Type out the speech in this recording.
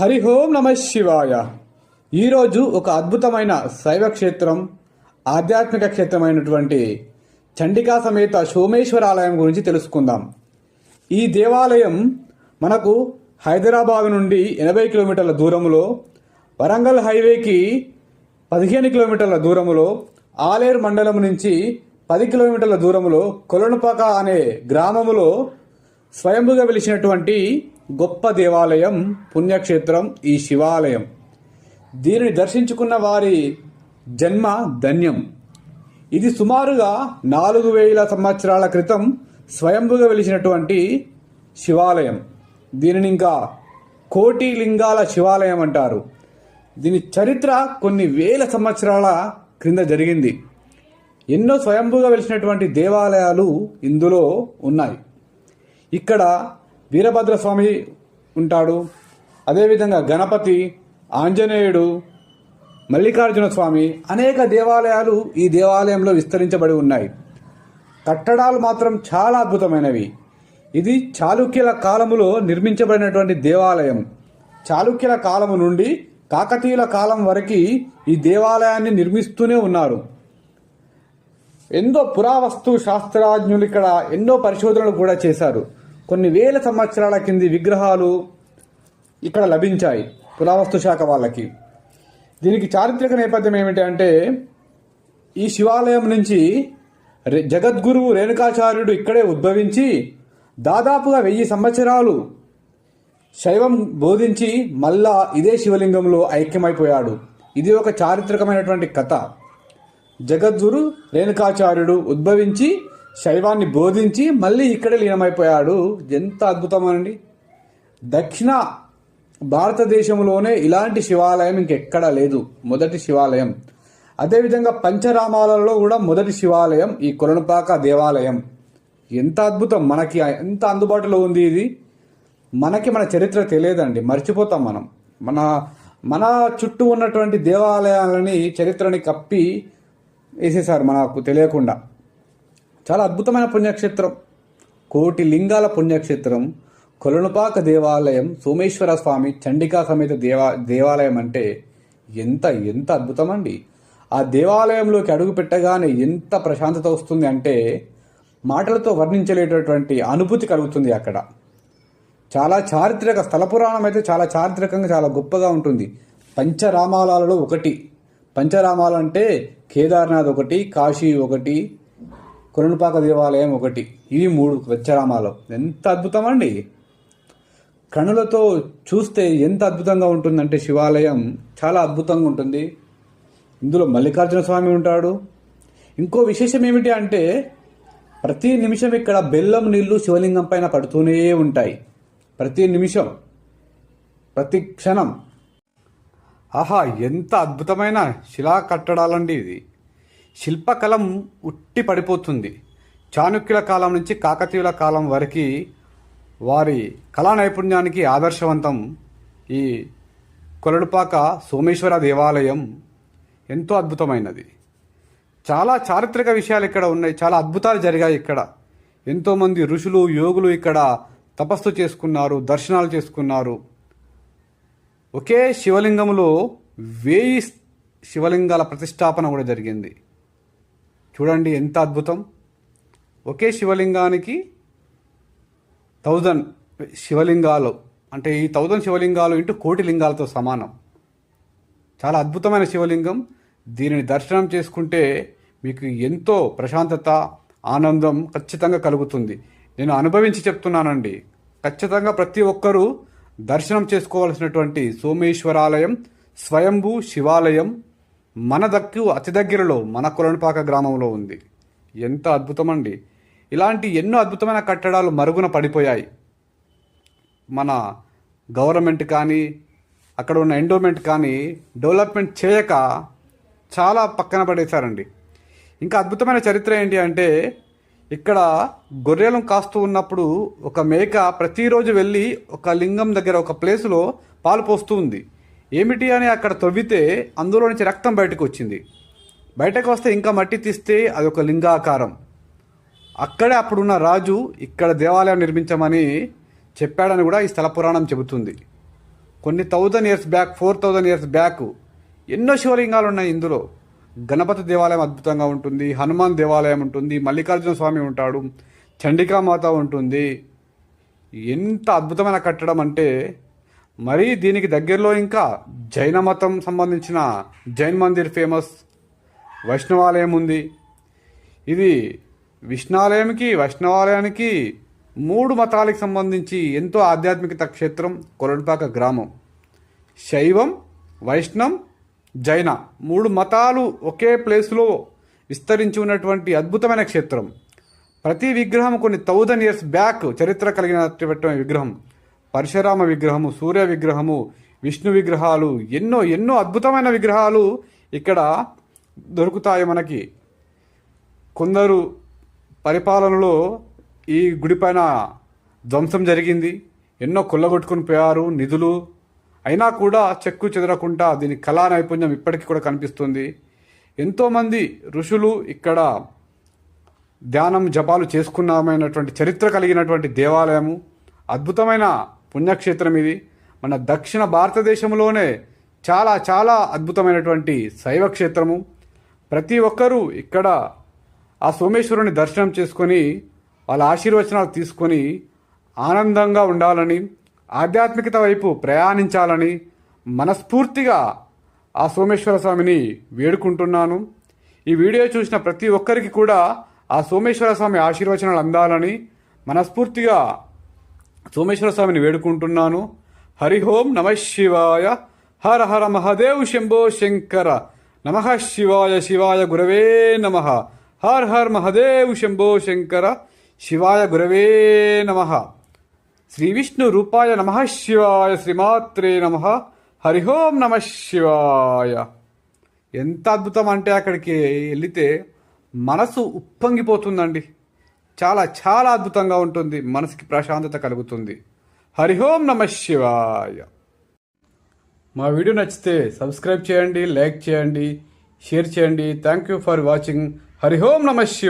హరి ఓం నమ శివాయ. ఈరోజు ఒక అద్భుతమైన శైవ క్షేత్రం ఆధ్యాత్మిక క్షేత్రమైనటువంటి చండికా సమేత సోమేశ్వర ఆలయం గురించి తెలుసుకుందాం. ఈ దేవాలయం మనకు హైదరాబాద్ నుండి ఎనభై కిలోమీటర్ల దూరంలో వరంగల్ హైవేకి పదిహేను కిలోమీటర్ల దూరంలో ఆలేరు మండలం నుంచి పది కిలోమీటర్ల దూరంలో కొలనుపాక అనే గ్రామములో స్వయంభుగా వెలిసినటువంటి గొప్ప దేవాలయం పుణ్యక్షేత్రం ఈ శివాలయం. దీనిని దర్శించుకున్న వారి జన్మ ధన్యం. ఇది సుమారుగా నాలుగు వేల సంవత్సరాల క్రితం స్వయంభుగా వెలిసినటువంటి శివాలయం. దీనిని ఇంకా కోటి లింగాల శివాలయం అంటారు. దీని చరిత్ర కొన్ని వేల సంవత్సరాల క్రింద జరిగింది. ఎన్నో స్వయంభుగా వెలిసినటువంటి దేవాలయాలు ఇందులో ఉన్నాయి. ఇక్కడ వీరభద్ర స్వామి ఉంటాడు. అదేవిధంగా గణపతి ఆంజనేయుడు మల్లికార్జున స్వామి అనేక దేవాలయాలు ఈ దేవాలయంలో విస్తరించబడి ఉన్నాయి. కట్టడాలు మాత్రం చాలా అద్భుతమైనవి. ఇది చాళుక్యుల కాలములో నిర్మించబడినటువంటి దేవాలయం. చాళుక్యుల కాలము నుండి కాకతీయుల కాలం వరకు ఈ దేవాలయాన్ని నిర్మిస్తూనే ఉన్నారు. ఎన్నో పురావస్తు శాస్త్రజ్ఞులు ఇక్కడ ఎన్నో పరిశోధనలు కూడా చేశారు. కొన్ని వేల సంవత్సరాల కింది విగ్రహాలు ఇక్కడ లభించాయి పురావస్తు శాఖ వాళ్ళకి. దీనికి చారిత్రక నేపథ్యం ఏమిటంటే ఈ శివాలయం నుంచి జగద్గురువు రేణుకాచార్యుడు ఇక్కడే ఉద్భవించి దాదాపుగా వెయ్యి సంవత్సరాలు శైవం బోధించి మళ్ళా ఇదే శివలింగంలో ఐక్యమైపోయాడు. ఇది ఒక చారిత్రకమైనటువంటి కథ. జగద్గురు రేణుకాచార్యుడు ఉద్భవించి శైవాన్ని బోధించి మళ్ళీ ఇక్కడే లీనమైపోయాడు. ఎంత అద్భుతమండి దక్షిణ భారతదేశంలోనే ఇలాంటి శివాలయం ఇంకెక్కడా లేదు. మొదటి శివాలయం. అదేవిధంగా పంచరామాలలో కూడా మొదటి శివాలయం ఈ కొలనుపాక దేవాలయం. ఎంత అద్భుతం మనకి ఎంత అందుబాటులో ఉంది ఇది. మనకి మన చరిత్ర తెలియదండి. మర్చిపోతాం మనం. మన మన చుట్టూ ఉన్నటువంటి దేవాలయాలని చరిత్రని కప్పి వేసేసారు మనకు తెలియకుండా. చాలా అద్భుతమైన పుణ్యక్షేత్రం. కోటి లింగాల పుణ్యక్షేత్రం. కొలనుపాక దేవాలయం సోమేశ్వర స్వామి చండికా సమేత దేవా దేవాలయం అంటే ఎంత ఎంత అద్భుతం అండి ఆ దేవాలయంలోకి అడుగు పెట్టగానే ఎంత ప్రశాంతత వస్తుంది అంటే మాటలతో వర్ణించలేటటువంటి అనుభూతి కలుగుతుంది అక్కడ. చాలా చారిత్రక స్థల పురాణం అయితే చాలా చారిత్రకంగా చాలా గొప్పగా ఉంటుంది. పంచరామాలలో ఒకటి. పంచరామాలు అంటే కేదార్నాథ్ ఒకటి కాశీ ఒకటి కొరణపాక దేవాలయం ఒకటి. ఇవి మూడు పంచరామాలు ఎంత అద్భుతం అండి కనులతో చూస్తే ఎంత అద్భుతంగా ఉంటుందంటే శివాలయం చాలా అద్భుతంగా ఉంటుంది. ఇందులో మల్లికార్జున స్వామి ఉంటాడు. ఇంకో విశేషం ఏమిటి అంటే ప్రతి నిమిషం ఇక్కడ బెల్లం నీళ్ళు శివలింగం పైన పడుతూనే ఉంటాయి. ప్రతి నిమిషం. ప్రతి క్షణం. ఆహా ఎంత అద్భుతమైన శిలా కట్టడాలండి ఇది. శిల్పకలం ఉట్టి పడిపోతుంది. చాణుక్యుల కాలం నుంచి కాకతీయుల కాలం వరకు వారి కళా నైపుణ్యానికి ఆదర్శవంతం ఈ కొలడుపాక సోమేశ్వర దేవాలయం ఎంతో అద్భుతమైనది. చాలా చారిత్రక విషయాలు ఇక్కడ ఉన్నాయి. చాలా అద్భుతాలు జరిగాయి ఇక్కడ. ఎంతోమంది ఋషులు యోగులు ఇక్కడ తపస్సు చేసుకున్నారు దర్శనాలు చేసుకున్నారు. ఒకే శివలింగములో వేయి శివలింగాల ప్రతిష్టాపన కూడా జరిగింది. చూడండి ఎంత అద్భుతం. ఒకే శివలింగానికి థౌజండ్ శివలింగాలు అంటే ఈ థౌజండ్ శివలింగాలు ఇంటూ కోటి లింగాలతో సమానం. చాలా అద్భుతమైన శివలింగం. దీనిని దర్శనం చేసుకుంటే మీకు ఎంతో ప్రశాంతత ఆనందం ఖచ్చితంగా కలుగుతుంది. నేను అనుభవించి చెప్తున్నానండి ఖచ్చితంగా ప్రతి ఒక్కరూ దర్శనం చేసుకోవాల్సినటువంటి సోమేశ్వరాలయం స్వయంభూ శివాలయం మన దక్కు అతి దగ్గరలో మన కొలనుపాక గ్రామంలో ఉంది. ఎంత అద్భుతమండి. ఇలాంటి ఎన్నో అద్భుతమైన కట్టడాలు మరుగున పడిపోయాయి. మన గవర్నమెంట్ కానీ అక్కడ ఉన్న ఎండోమెంట్ కానీ డెవలప్మెంట్ చేయక చాలా పక్కన పడేశారండి. ఇంకా అద్భుతమైన చరిత్ర ఏంటి అంటే ఇక్కడ గొర్రెలను కాస్తూ ఉన్నప్పుడు ఒక మేక ప్రతిరోజు వెళ్ళి ఒక లింగం దగ్గర ఒక ప్లేసులో పాలు పోస్తూ ఉంది. ఏమిటి అని అక్కడ తవ్వితే అందులో నుంచి రక్తం బయటకు వచ్చింది. బయటకు వస్తే ఇంకా మట్టి తీస్తే అది ఒక లింగాకారం. అక్కడే అప్పుడున్న రాజు ఇక్కడ దేవాలయం నిర్మించమని చెప్పాడని కూడా ఈ స్థల పురాణం చెబుతుంది. కొన్ని thousand years back four thousand years back ఎన్నో శివలింగాలు ఉన్నాయి ఇందులో. గణపతి దేవాలయం అద్భుతంగా ఉంటుంది హనుమాన్ దేవాలయం ఉంటుంది మల్లికార్జున స్వామి ఉంటాడు చండికామాత ఉంటుంది. ఎంత అద్భుతమైన కట్టడం అంటే మరీ దీనికి దగ్గరలో ఇంకా జైన మతం సంబంధించిన జైన్ మందిర్ ఫేమస్ వైష్ణవాలయం ఉంది. ఇది విష్ణాలయంకి వైష్ణవాలయానికి మూడు మతాలకు సంబంధించి ఎంతో ఆధ్యాత్మికత క్షేత్రం కొరడుపాక గ్రామం. శైవం వైష్ణం జైన మూడు మతాలు ఒకే ప్లేస్లో విస్తరించి ఉన్నటువంటి అద్భుతమైన క్షేత్రం. ప్రతి విగ్రహం కొన్ని థౌజండ్ ఇయర్స్ బ్యాక్ చరిత్ర కలిగినటువంటి విగ్రహం. పరశురామ విగ్రహము సూర్య విగ్రహము విష్ణు విగ్రహాలు ఎన్నో ఎన్నో అద్భుతమైన విగ్రహాలు ఇక్కడ దొరుకుతాయి మనకి. కొందరు పరిపాలనలో ఈ గుడిపైన ధ్వంసం జరిగింది. ఎన్నో కొల్లగొట్టుకుని పోయారు నిధులు. అయినా కూడా చెక్కు చెదరకుండా దీని కళా నైపుణ్యం ఇప్పటికీ కూడా కనిపిస్తుంది. ఎంతోమంది ఋషులు ఇక్కడ ధ్యానం జపాలు చేసుకున్నామైనటువంటి చరిత్ర కలిగినటువంటి దేవాలయము. అద్భుతమైన పుణ్యక్షేత్రం ఇది. మన దక్షిణ భారతదేశంలోనే చాలా చాలా అద్భుతమైనటువంటి శైవ క్షేత్రము. ప్రతి ఒక్కరూ ఇక్కడ ఆ సోమేశ్వరుని దర్శనం చేసుకొని వాళ్ళ ఆశీర్వచనాలు తీసుకొని ఆనందంగా ఉండాలని ఆధ్యాత్మికత వైపు ప్రయాణించాలని మనస్ఫూర్తిగా ఆ సోమేశ్వర స్వామిని వేడుకుంటున్నాను. ఈ వీడియో చూసిన ప్రతి ఒక్కరికి కూడా ఆ సోమేశ్వర స్వామి ఆశీర్వచనాలు అందాలని మనస్ఫూర్తిగా సోమేశ్వర స్వామిని వేడుకుంటున్నాను. హరిహోం నమ శివాయ. హర హర మహదేవ్ శంభో శంకర. నమ శివాయ శివాయ గురవే నమ. హర్ హర్ మహదేవ్ శంభో శంకర. శివాయ గురవే నమ. శ్రీ విష్ణు రూపాయ నమ శివాయ శ్రీమాత్రే నమ. హరిహోం నమ శివాయ. ఎంత అద్భుతం అంటే అక్కడికి వెళితే మనసు ఉప్పొంగిపోతుందండి. చాలా చాలా అద్భుతంగా ఉంటుంది. మనసుకి ప్రశాంతత కలుగుతుంది. హరిహోం నమ శివాయ. మా వీడియో నచ్చితే సబ్స్క్రైబ్ చేయండి లైక్ చేయండి షేర్ చేయండి. థ్యాంక్ యూ ఫర్ వాచింగ్ హరిహోం నమ శివ